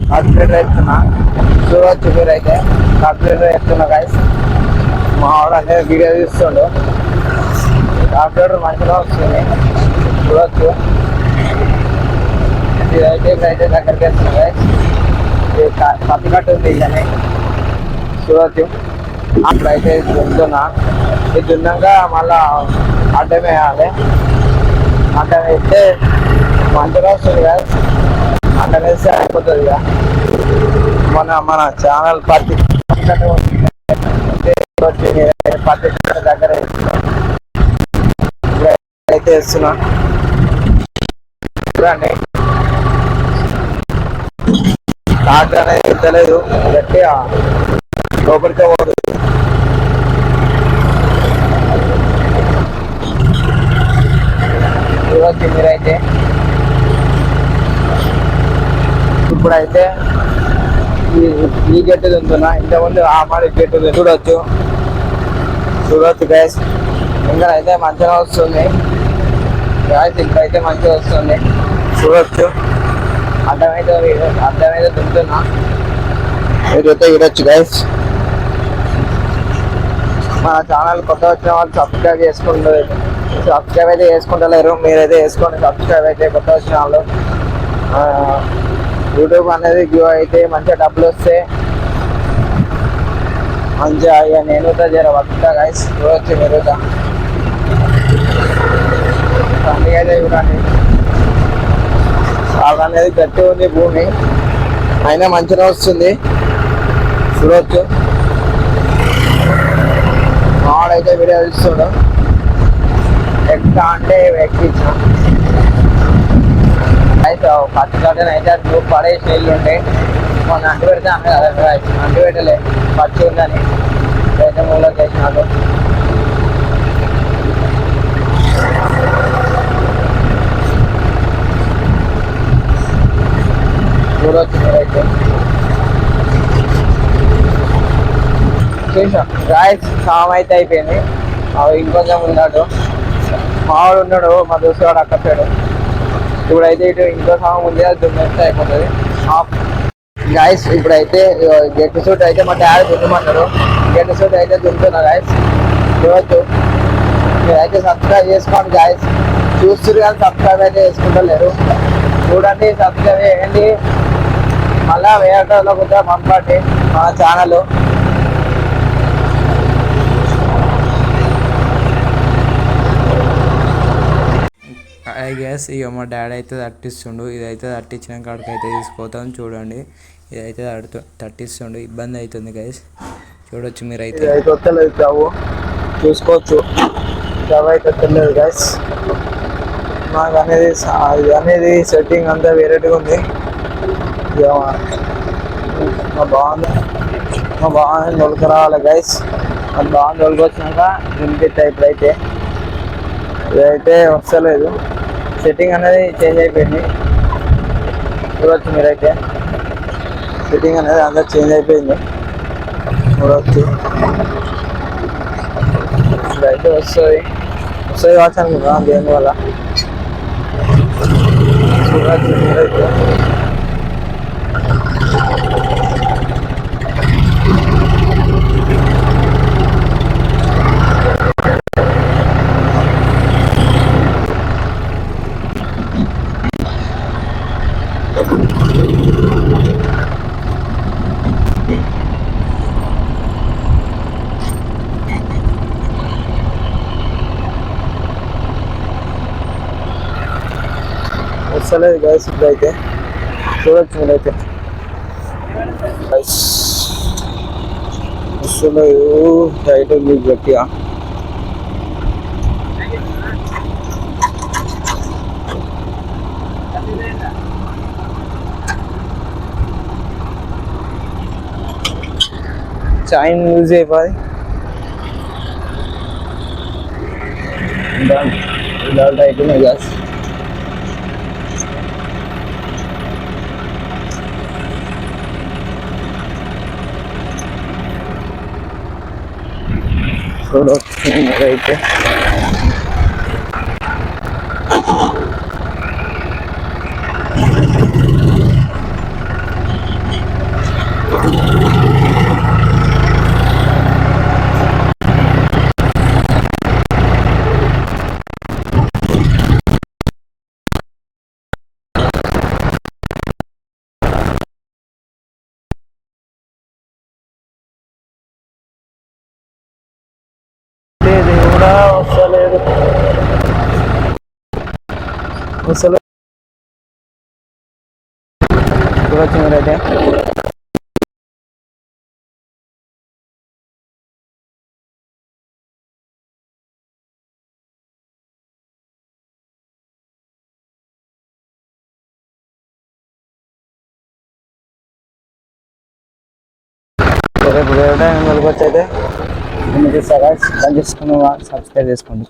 Corporator ఎత్తున్నా. చూడవచ్చు అయితే corporator ఎత్తున్నా guys మా ఆవిడ అనేది వీడియో తీస్తుండు. కార్పొరేటర్ మంచిగా వస్తుంది. చూడవచ్చు ఇదైతే అయితే దగ్గరికి వెళ్తున్నా గాయస్ ఇది పత్తి కట్టు ఉంది కానీ చూడవచ్చు అప్పుడైతే దున్నుతున్నా. ఇది దున్నాక మళ్ళా అడ్డం వేయాలి. అడ్డం వేస్తే మంచిగా వస్తుంది కదా అడ్డం అయిపోతుంది ఇక. మన మన ఛానల్ పత్తి పత్తి దగ్గర అయితే వేస్తున్నా. చూడండి. డాక్టర్ అనేది తెలియదు గట్టిగా లోపలికే పోదు. చూడొచ్చు మీరైతే. ఇప్పుడైతే ఈ ఈ గట్టు తింటున్నా. ఇంతకుముందు ఆ మాడి గట్టు చూడవచ్చు చూడొచ్చు. చూడొచ్చు గ్యాస్ ఇంకా అయితే మంచిగా వస్తుంది. గ్యాస్ ఇంకైతే మంచిగా వస్తుంది. చూడొచ్చు. అర్థమైతే అర్థమైతే తింటున్నా. మీరైతే చూడొచ్చు గైస్ మన ఛానల్ కొత్త వచ్చిన వాళ్ళు సబ్స్క్రైబ్ చేసుకుంటారు సబ్స్క్రైబ్ అయితే చేసుకుంటలేరు. మీరైతే వేసుకోండి సబ్స్క్రైబ్ అయితే కొత్త వచ్చిన వాళ్ళు. యూట్యూబ్ అనేది గ్రో అయితే మంచిగా డబ్బులు వస్తే మంచిగా ఇక నేను కూడా జర వస్తా గైస్ చూడొచ్చు మీరు కూడా. పండుగ అయితే చూడండి. సాగు అనేది గట్టి ఉంది భూమి. అయినా మంచిగా వస్తుంది. చూడొచ్చు. మాడైతే వీడియో తీస్తుండు. ఎక్కా అంటే ఎక్కించిన పచ్చి గడ్డన అయితే అది నువ్వు పడేసి నీళ్ళు ఉంటే మొన్న అంటు పెడితే అమ్మే కదా అంటు పెట్టలే పచ్చి ఉందని అయితే మూలకి వేసినాడు చూడొచ్చు అయితే. చేసాం రాయల్స్ సామ్ అయితే అయిపోయింది. అవి ఇంకొంచెం ఉన్నాడు. మావాడు ఉన్నాడు మా దోస్తుగాడు అక్కడ సైడ్ ఇప్పుడైతే ఇటు ఇంకో సాంగ్ ఉంది అది దుమ్మెత్త అయిపోతుంది. గాయస్ ఇప్పుడైతే గెట్ సూట్ అయితే మా డాడీ దుమ్మన్నారు గెట్ సూట్ అయితే దున్నుతున్నా గాయస్ చూడొచ్చు మీరైతే సబ్స్క్రైబ్ చేసుకోండి గాయస్ చూస్తున్నారు కానీ సబ్స్క్రైబ్ అయితే చేసుకుంటలేరు. చూడండి సబ్స్క్రైబ్ చేయండి. మళ్ళీ వేరే కూడా పంపండి మా ఛానల్ ఐ గ్యాస్ ఇక మా డాడీ అయితే తట్టిస్తుండు. ఇదైతే తట్టించిన కాడికి అయితే తీసుకుపోతాం. చూడండి. ఇదైతే తడుతు తట్టిస్తుండు. ఇబ్బంది అవుతుంది గైస్ చూడొచ్చు మీరు అయితే వస్తలేదు చూసుకోవచ్చు. స్టవ్ అయితే గైస్ నాకు అనేది అనేది సెట్టింగ్ అంతా వేరేగా ఉంది. మా- బాగుంది మా బాగుంది నొలక రావాలి గైస్ మా బాగుంది నొలకొచ్చినాక దింపితే ఇప్పుడైతే ఇదైతే వస్తలేదు. సెట్టింగ్ అనేది చేంజ్ అయిపోయింది. చూడవచ్చు మీరైతే. సెట్టింగ్ అనేది అంతా చేంజ్ అయిపోయింది. ఇప్పుడు ఇప్పుడైతే వస్తుంది. వస్తుంది కావచ్చు అనుకుంటున్నాను దేనివల్ల. చూడొచ్చు మీరైతే. వస్తలేదు గైస్ ఇప్పుడైతే చూడొచ్చు మీరైతే గైస్ వస్తలేదు టైట్ ఉంది గట్టిగా చైన్ యూజ్ అయిపోయి ఇలా టైట్ ఉన్నాయి గ్యాస్ చూడొచ్చు మీరైతే ఇది కూడా వస్తలేదు వస్తలేదు ఇప్పుడు వచ్చింది అయితే రేపు వేరే టైం వెళ్ళి వచ్చి అయితే సబ్స్క్రైబ్ చేసుకోండి.